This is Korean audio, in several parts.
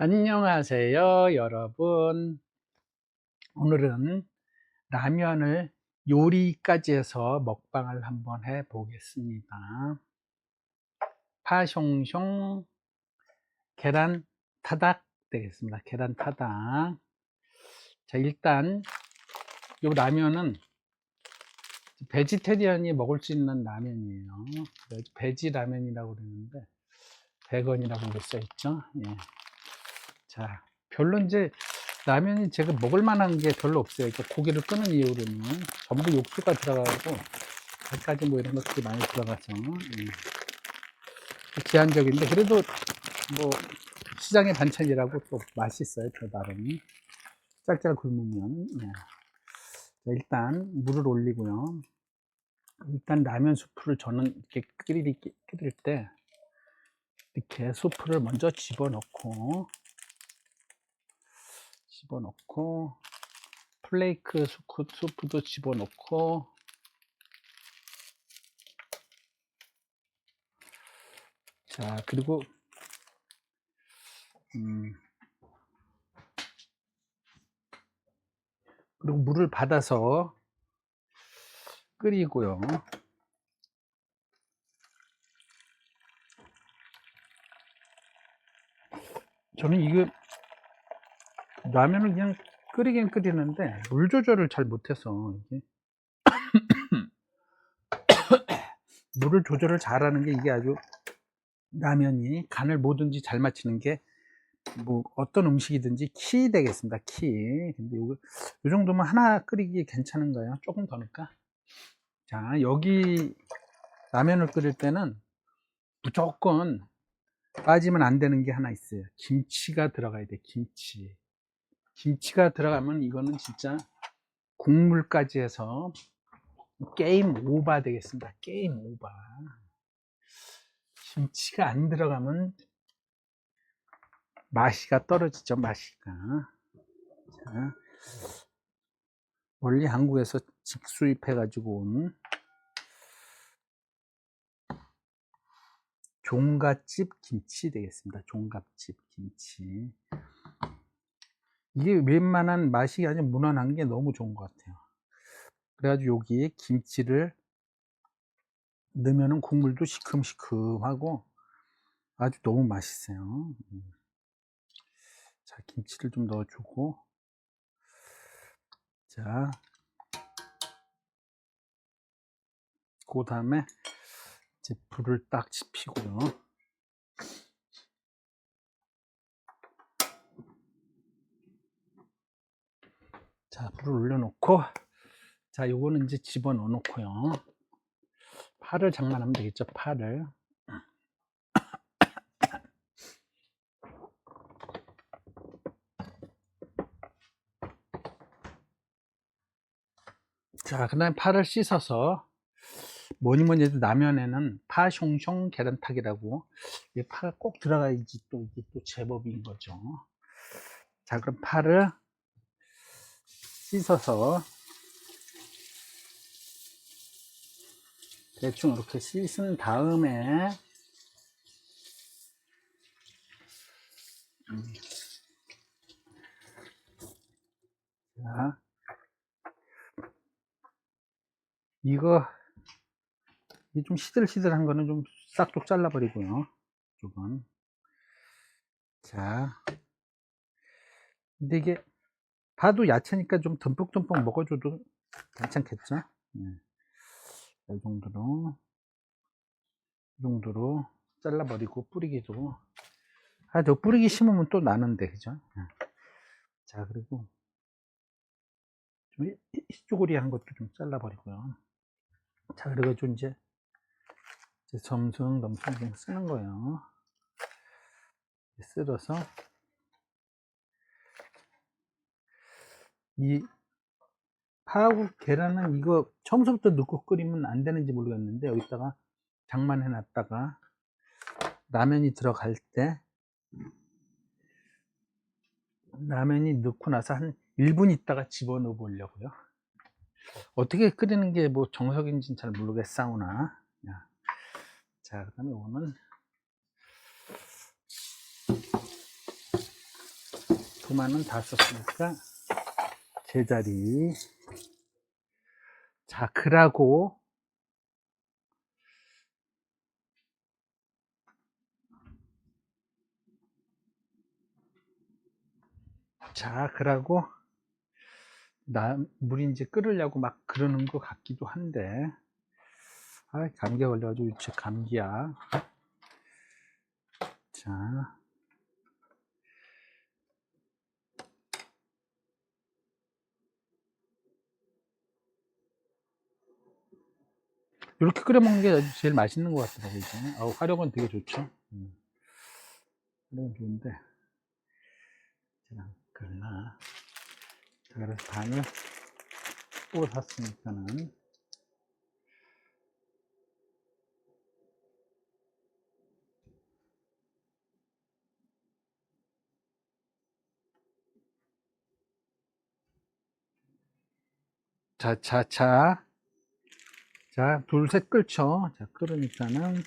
안녕하세요, 여러분. 오늘은 라면을 요리까지 해서 먹방을 한번 해 보겠습니다. 파숑숑 계란 타닥 되겠습니다. 계란 타닥. 자, 일단 요 라면은 베지테리언이 먹을 수 있는 라면이에요. 베지 라면이라고 그러는데 100원이라고 이렇게 써 있죠. 예. 자, 별로 이제 라면이 제가 먹을 만한 게 별로 없어요. 그러니까 고기를 끄는 이유로는 전부 육수가 들어가고 갈까지 뭐 이런 것들이 많이 들어가죠. 예. 제한적인데 그래도 뭐 시장의 반찬이라고 또 맛있어요. 저 나름 짤짤 굶으면. 예. 자, 일단 물을 올리고요. 일단 라면 수프를 저는 이렇게 끓일 때 이렇게 수프를 먼저 집어넣고 집어넣고 플레이크 수프, 수프도 집어넣고 자 그리고 음 그리고 물을 받아서 끓이고요. 저는 이거 라면을 그냥 끓이긴 끓이는데 물 조절을 잘 못해서 이게. 물을 조절을 잘하는 게 이게 아주 라면이 간을 뭐든지 잘 맞추는 게 뭐 어떤 음식이든지 키 되겠습니다 키. 근데 요거 요 정도면 하나 끓이기 괜찮은가요. 조금 더 넣을까? 자 여기 라면을 끓일 때는 무조건 빠지면 안 되는 게 하나 있어요. 김치가 들어가야 돼 김치 김치가 들어가면 이거는 진짜 국물까지 해서 게임 오바 되겠습니다. 게임 오바. 김치가 안 들어가면 맛이가 떨어지죠, 맛이가. 자, 원래 한국에서 직수입해가지고 온 종갓집 김치 되겠습니다. 종갓집 김치. 이게 웬만한 맛이 아주 무난한 게 너무 좋은 것 같아요. 그래가지고 여기에 김치를 넣으면 국물도 시큼시큼하고 아주 너무 맛있어요. 음. 자, 김치를 좀 넣어주고, 자, 그 다음에 이제 불을 딱 지피고요. 자, 불을 올려놓고, 자, 요거는 이제 집어넣어 놓고요. 파를 장만하면 되겠죠, 파를. 자, 그 다음에 파를 씻어서, 뭐니 뭐니 해도 라면에는 파숑숑 계란탕이라고, 이 파가 꼭 들어가야지 또 이게 또 제법인 거죠. 자, 그럼 파를 씻어서 대충 이렇게 씻은 다음에 음. 자. 이거 이좀 시들시들한 거는 좀 싹둑 잘라 버리고요 조금 자. 근데 이게 파도 야채니까 좀 듬뿍듬뿍 먹어줘도 괜찮겠죠? 네. 이 정도로, 이 정도로 잘라버리고 뿌리기도. 아, 저 뿌리기 심으면 또 나는데, 그죠? 네. 자, 그리고 좀 이쪽으리한 것도 좀 잘라버리고요. 자, 그리고 좀 이제, 이제 점성 점성 그냥 쓰는 거예요. 쓸어서 이 파하고 계란은 이거 처음부터 넣고 끓이면 안 되는지 모르겠는데 여기다가 장만해 놨다가 라면이 들어갈 때 라면이 넣고 나서 한 1분 있다가 집어넣어 보려고요. 어떻게 끓이는 게 뭐 정석인지는 잘 모르겠사오나. 자 그 다음에 이거는 두마는 다 썼으니까 제자리. 자, 그라고 자, 그러고 나 물인지 끓으려고 막 그러는 것 같기도 한데 아, 감기 걸려가지고 유체 감기야. 자, 이렇게 끓여 먹는 게 제일 맛있는 것 같더라고요. 이제. 아, 화력은 되게 좋죠. 음. 화력은 좋은데 잘안 끓나. 자, 그래서 반을 또 샀으니까는 자, 자, 자. 자, 둘, 셋 끓죠. 자, 끓으니까는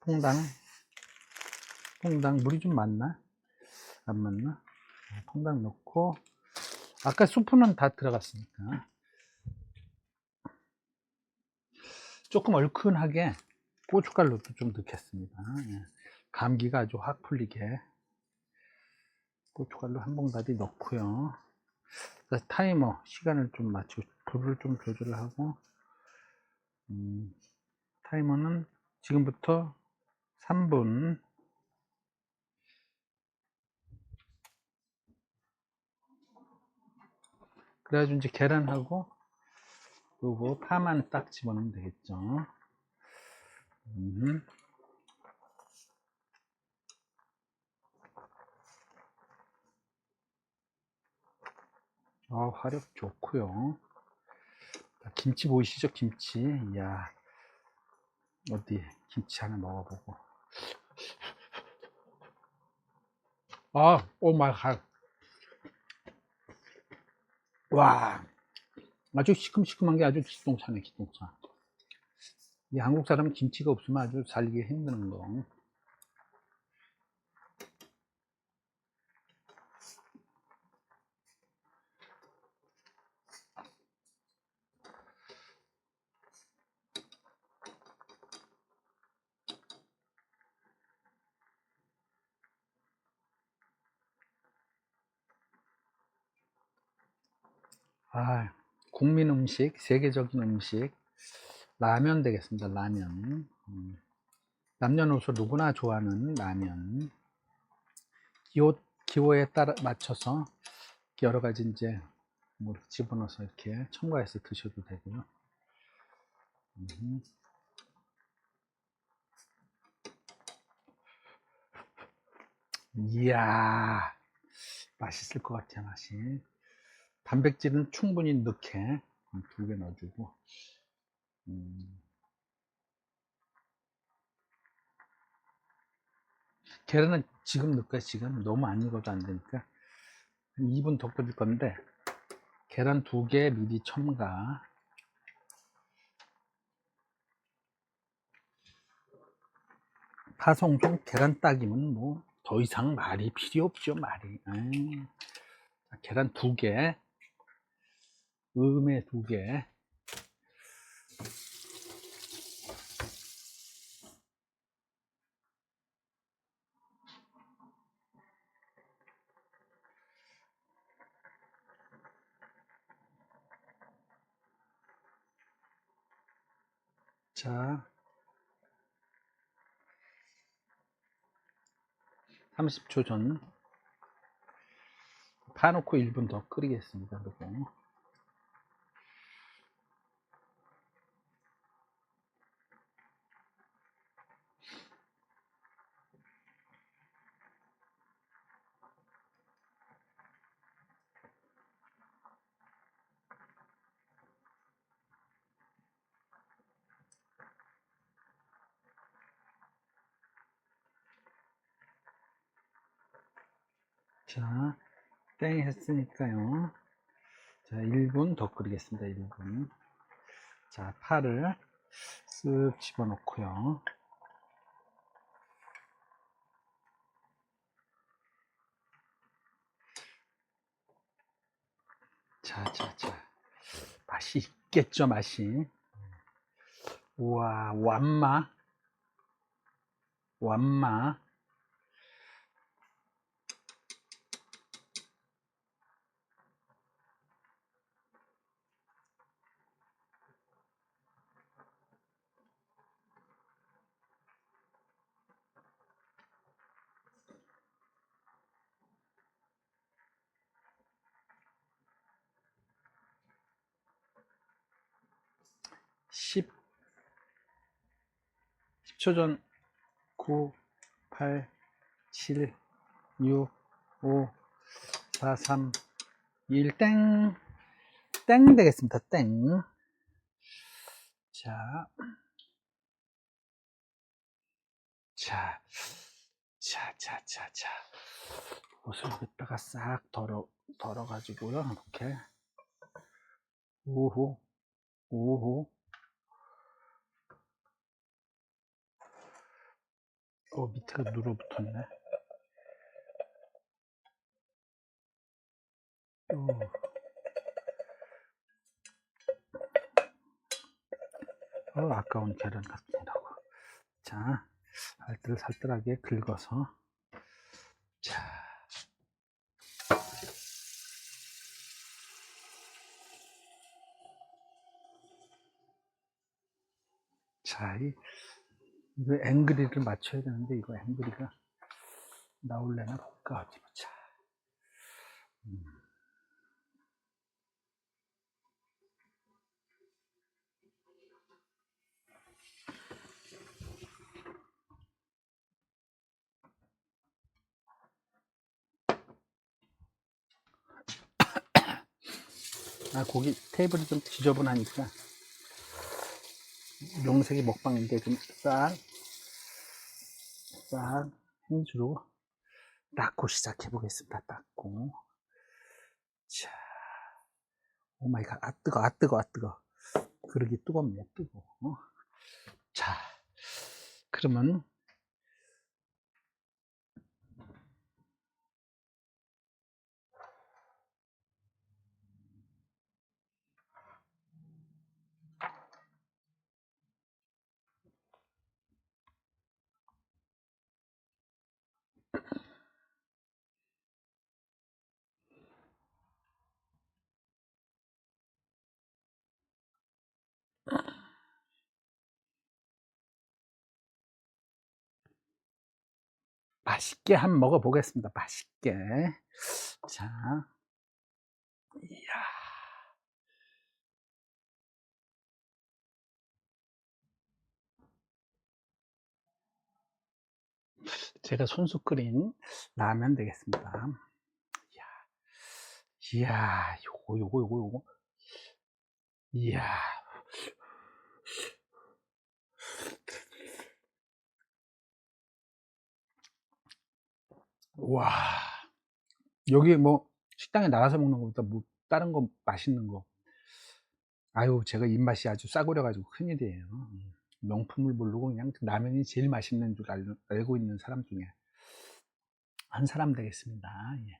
퐁당, 퐁당, 물이 좀 많나? 안 맞나? 자, 퐁당 넣고, 아까 수프는 다 들어갔으니까. 조금 얼큰하게 고춧가루도 좀 넣겠습니다. 예. 감기가 아주 확 풀리게. 고춧가루 한 봉다리 넣고요. 타이머 시간을 좀 맞추고 불을 좀 조절하고 음, 타이머는 지금부터 3분 그래가지고 이제 계란하고 그리고 파만 딱 집어넣으면 되겠죠 음. 아, 화력 좋고요. 김치 보이시죠? 김치. 이야. 어디 김치 하나 먹어보고. 아, 오 마이 갓. 와. 아주 시큼시큼한 게 아주 기똥차네, 기똥차. 이 한국 사람은 김치가 없으면 아주 살기 힘든 거. 아, 국민 음식, 세계적인 음식, 라면 되겠습니다. 라면. 음. 남녀노소 누구나 좋아하는 라면. 기호, 기호에 따라 맞춰서 여러 가지 이제 뭐 집어넣어서 이렇게 첨가해서 드셔도 되고요. 음. 이야, 맛있을 것 같아요, 맛이. 단백질은 충분히 넣게 두 개 넣어주고 음. 계란은 지금 넣을까? 지금? 너무 안 익어도 안 되니까 2분 더 끓일 건데 계란 두 개 미리 첨가. 파송종 계란 따기면 뭐 더 이상 말이 필요 없죠 말이. 에이. 계란 두개 음에 두 개. 자, 30초 전 파놓고 1분 더 끓이겠습니다. 그리고 자, 땡 했으니까요. 자, 1분 더 끓이겠습니다. 1분. 자, 파를 쓱 집어넣고요. 자, 자, 자. 맛이 있겠죠, 맛이. 우와, 완마. 완마. 10초 전 9, 8, 7, 6, 5, 4, 3, 1, 땡. 땡 되겠습니다. 땡. 자. 자. 자, 자, 자, 자. 옷을 여기다가 싹 덜어, 덜어가지고요. 이렇게. 오호. 오호. 어, 밑에가 눌어붙었네. 어. 어, 아까운 계란 같기라고. 자, 알뜰살뜰하게 긁어서. 자. 자, 이, 이거 앵그리를 맞춰야 되는데, 이거 앵그리가 나올래나 볼까? 어디 보자. 음. 아, 고기 테이블이 좀 지저분하니까 명색이 먹방인데 좀 싹, 싹 해주로 닦고 시작해 보겠습니다. 닦고. 자, 오 마이 갓, 아 뜨거, 아 뜨거, 아 뜨거. 그러기 뜨겁네, 뜨거. 어? 자, 그러면 맛있게 한번 먹어보겠습니다. 맛있게. 자, 이야. 제가 손수 끓인 라면 되겠습니다. 이야, 이야, 요거, 요거, 요거, 요거. 이야. 와. 여기 뭐 식당에 나가서 먹는 것보다 뭐 다른 거 맛있는 거. 아유, 제가 입맛이 아주 싸구려 가지고 큰일이에요. 음, 명품을 모르고 그냥 라면이 제일 맛있는 줄 알, 알고 있는 사람 중에 한 사람 되겠습니다. 예.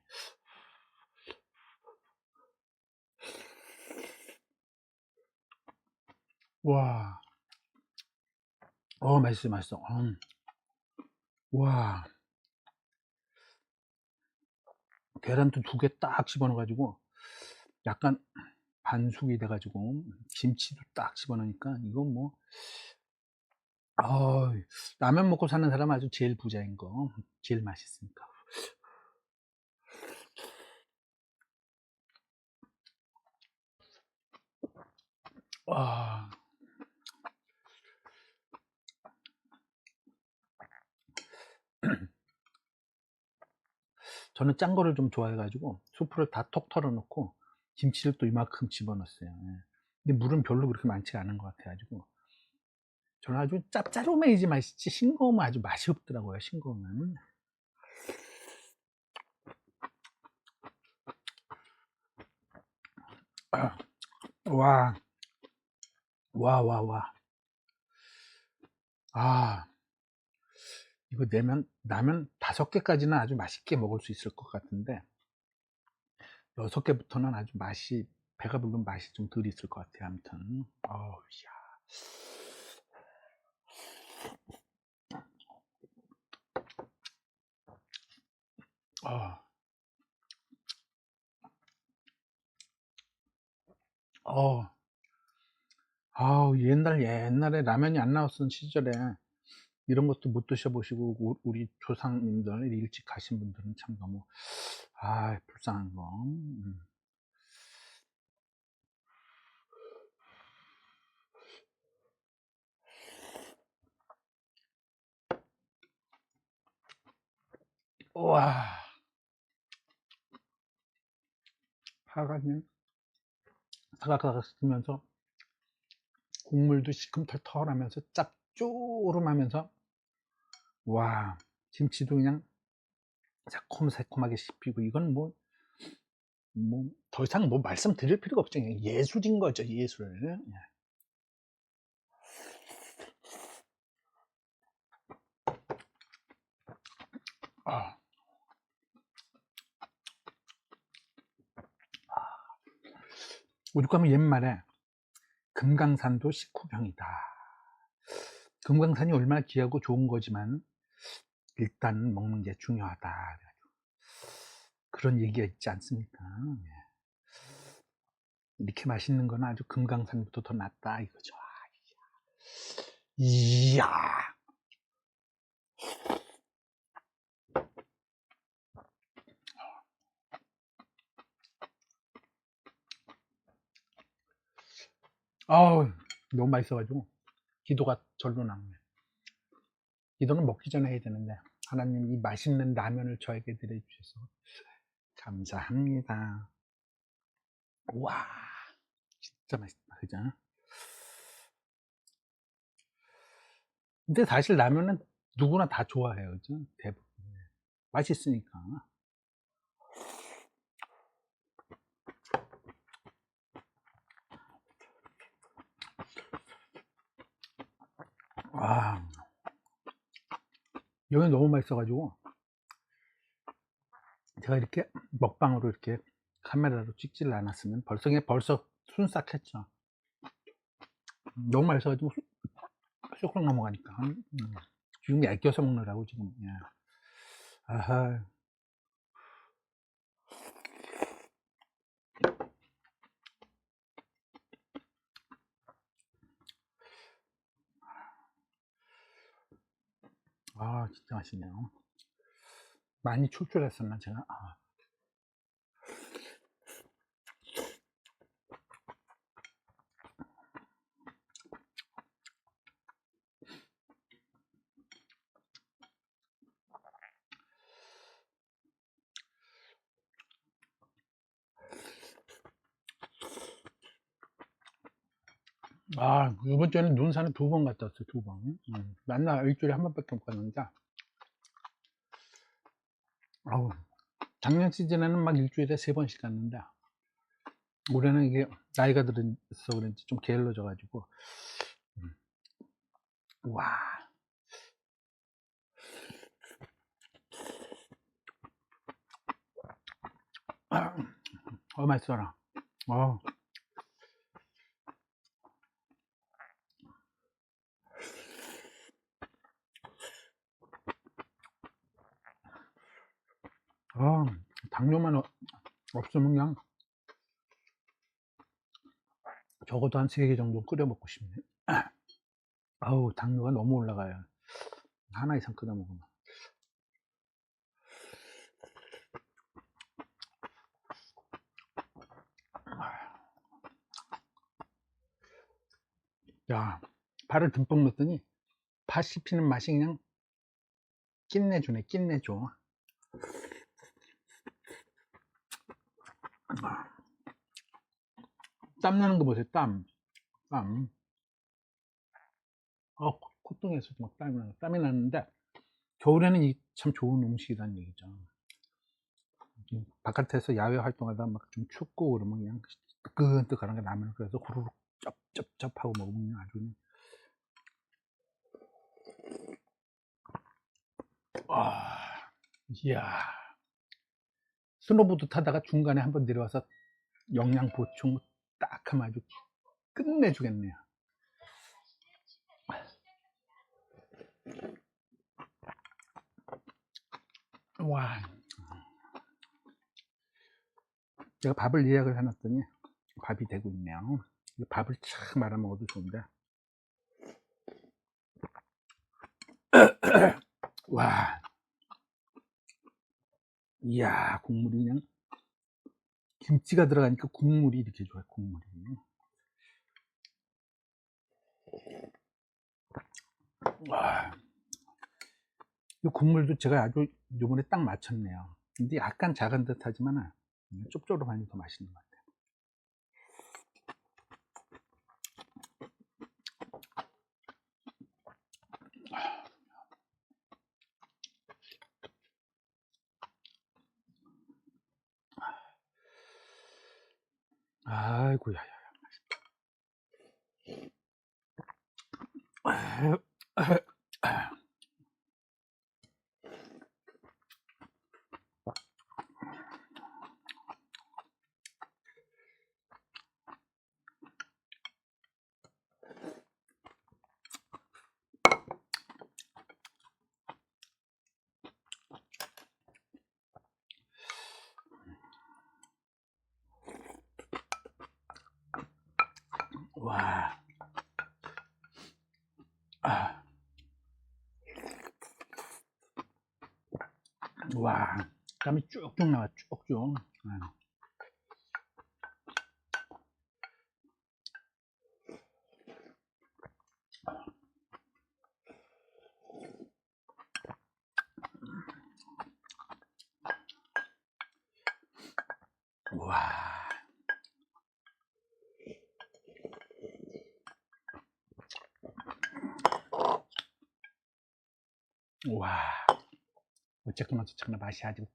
와. 어, 맛있어, 맛있어. 음. 와. 계란도 두 개 딱 집어넣어가지고 약간 반숙이 돼가지고 김치도 딱 집어넣으니까 이건 뭐 어, 라면 먹고 사는 사람 아주 제일 부자인 거. 제일 맛있으니까. 와 저는 짠 거를 좀 좋아해가지고 수프를 다 톡 털어놓고 김치를 또 이만큼 집어넣었어요. 예. 근데 물은 별로 그렇게 많지가 않은 것 같아가지고 저는 아주 짭짤하면이지 맛있지 싱거우면 아주 맛이 없더라고요. 싱거우면. 아, 와, 와, 와, 와. 아, 이거 내면 라면 다섯 개까지는 아주 맛있게 먹을 수 있을 것 같은데 여섯 개부터는 아주 맛이 배가 부르면 맛이 좀 덜 있을 것 같아요. 아무튼. 어우, 야. 아. 어. 아우, 옛날, 옛날에 라면이 안 나왔던 시절에 이런 것도 못 드셔보시고, 우- 우리 조상님들, 일찍 가신 분들은 참 너무, 아, 불쌍한 거. 음. 우와. 파가 그냥 사각사각 쓰면서 국물도 시큼털털하면서 짭조름하면서 와 김치도 그냥 새콤새콤하게 씹히고 이건 뭐 뭐 더 이상 뭐 말씀드릴 필요가 없죠 그냥 예술인 거죠 예술 예. 아. 오죽 하면 옛말에 금강산도 식후경이다. 금강산이 얼마나 귀하고 좋은 거지만 일단 먹는 게 중요하다. 그런 얘기가 있지 않습니까? 예. 이렇게 맛있는 건 아주 금강산부터 더 낫다 이거죠. 아, 이야. 아우 너무 맛있어가지고 기도가 절로 나오네. 기도는 먹기 전에 해야 되는데 하나님 이 맛있는 라면을 저에게 드려주셔서 감사합니다. 와 진짜 맛있다 그죠? 근데 사실 라면은 누구나 다 좋아해요 그죠? 대부분 맛있으니까 여기 너무 맛있어가지고 제가 이렇게 먹방으로 이렇게 카메라로 찍지를 않았으면 벌써 그냥 벌써 순삭했죠. 너무 맛있어가지고 쑥쑥 넘어가니까 음, 지금 애껴서 먹느라고 지금 예. 아하 아 진짜 맛있네요. 많이 출출했었나 제가 아. 아, 이번 주에는 눈산에 두 번 갔다 왔어요, 두 번. 음, 맨날 일주일에 한 번밖에 못 갔는데, 아우, 작년 시즌에는 막 일주일에 세 번씩 갔는데, 올해는 이게 나이가 들어서 그런지 좀 게을러져 가지고, 음, 와. 아, 어, 맛있어라. 어. 아, 당뇨만 어- 없으면 그냥 적어도 한 세 개 정도 끓여 먹고 싶네. 아우, 당뇨가 너무 올라가요. 하나 이상 끓여 먹으면. 야, 파를 듬뿍 넣었더니 파 씹히는 맛이 그냥 끝내주네, 끝내줘. 땀 나는 거 보세요, 땀. 땀. 어, 콧- 콧등에서 막 땀이 나, 땀이 나는데, 겨울에는 이 참 좋은 음식이라는 얘기죠. 음, 바깥에서 야외 활동하다 막 좀 춥고 그러면 그냥 뜨끈뜨끈한 게 라면을 그래서 후루룩 쩝쩝쩝 하고 먹으면 아주 아, 이야. 스노보드 타다가 중간에 한번 내려와서 영양 보충 딱 하면 아주 끝내주겠네요. 와. 제가 밥을 예약을 해놨더니 밥이 되고 있네요. 이 밥을 착 말아 먹어도 좋은데. 와. 이야, 국물이 그냥 김치가 들어가니까 국물이 이렇게 좋아요, 국물이. 와. 이 국물도 제가 아주 요번에 딱 맞췄네요. 근데 약간 작은 듯 하지만 쩝쩝하니 더 맛있는 것 같아요. 아이고, 야, 야, 야. 와. 아. 와. 땀이 쭉쭉 나와, 쭉쭉. 아. 와. 와. 어쨌거나 저쨌거나 맛이 아주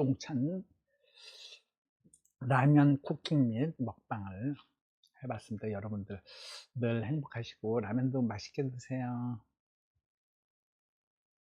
똥찬 라면 쿠킹 및 먹방을 해봤습니다. 여러분들 늘 행복하시고 라면도 맛있게 드세요.